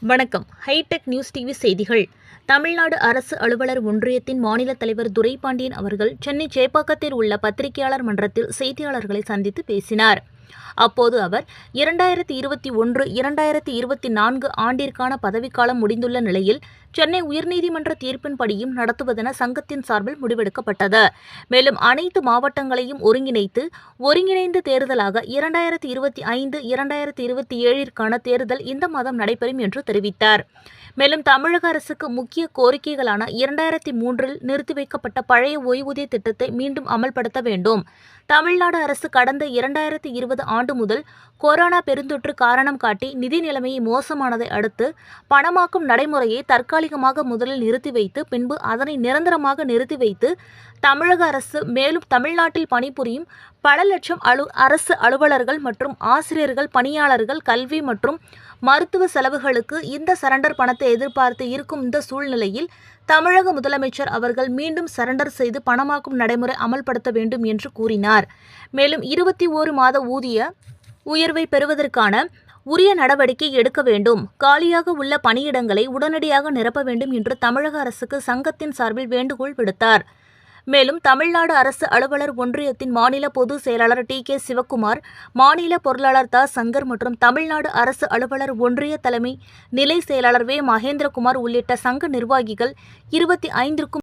வணக்கம். Hitech news TV செய்திகள். தமிழ்நாடு அரசு அலுவலர் ஒன்றியத்தின் மாநில தலைவர் துரைபாண்டியன் அவர்கள் சென்னை சேப்பாக்கத்தில் உள்ள பத்திரிகையாளர் மன்றத்தில் செய்தியாளர்களை சந்தித்து பேசினார். அப்போது அவர் இரண்டாயிரத்தி இருபத்தி ஒன்று இரண்டாயிரத்தி இருபத்தி நான்கு ஆண்டிற்கான பதவிக்காலம் முடிந்துள்ள நிலையில் சென்னை உயர்நீதிமன்ற தீர்ப்பின்படியும் நடத்துவதென சங்கத்தின் சார்பில் முடிவெடுக்கப்பட்டது. மேலும் அனைத்து மாவட்டங்களையும் ஒருங்கிணைத்து ஒருங்கிணைந்த தேர்தலாக இரண்டாயிரத்தி இருபத்தி ஐந்து இரண்டாயிரத்தி இருபத்தி ஏழிற்கான தேர்தல் இந்த மாதம் நடைபெறும் என்று தெரிவித்தார். மேலும் தமிழக அரசுக்கு முக்கிய கோரிக்கைகளான இரண்டாயிரத்தி மூன்றில் நிறுத்தி வைக்கப்பட்ட பழைய ஓய்வூதிய திட்டத்தை மீண்டும் அமல்படுத்த வேண்டும். தமிழ்நாடு அரசு கடந்த இரண்டாயிரத்தி இருபது ஆண்டு முதல் கொரோனா பெருந்தொற்று காரணம் காட்டி நிதி நிலைமையை மோசமானதை அடுத்து பணமாக்கும் நடைமுறையை தற்காலிகமாக முதலில் நிறுத்தி வைத்து பின்பு அதனை நிரந்தரமாக நிறுத்தி வைத்து தமிழக அரசு மேலும் தமிழ்நாட்டில் பணிபுரியும் பல லட்சம் அலு அரசு அலுவலர்கள் மற்றும் ஆசிரியர்கள் பணியாளர்கள் கல்வி மற்றும் மருத்துவ செலவுகளுக்கு இந்த சரண்டர் பணத்தை எதிர்பார்த்து இருக்கும் இந்த சூழ்நிலையில் தமிழக முதலமைச்சர் அவர்கள் மீண்டும் சரண்டர் செய்து பணமாக்கும் நடைமுறை அமல்படுத்த வேண்டும் என்று கூறினார். மேலும் இருபத்தி ஓரு மாத ஊதிய உயர்வை பெறுவதற்கான உரிய நடவடிக்கை எடுக்க வேண்டும். காலியாக உள்ள பணியிடங்களை உடனடியாக நிரப்ப வேண்டும் என்று தமிழக அரசுக்கு சங்கத்தின் சார்பில் வேண்டுகோள் விடுத்தார். மேலும் தமிழ்நாடு அரசு அலுவலர் ஒன்றியத்தின் மாநில பொதுச் செயலாளர் டி கே சிவக்குமார் மாநில பொருளாளர் த சங்கர் மற்றும் தமிழ்நாடு அரசு அலுவலர் ஒன்றிய தலைமை நிலை செயலாளர் வே மகேந்திரகுமார் உள்ளிட்ட சங்க நிர்வாகிகள் இருபத்தி ஐந்திற்கும்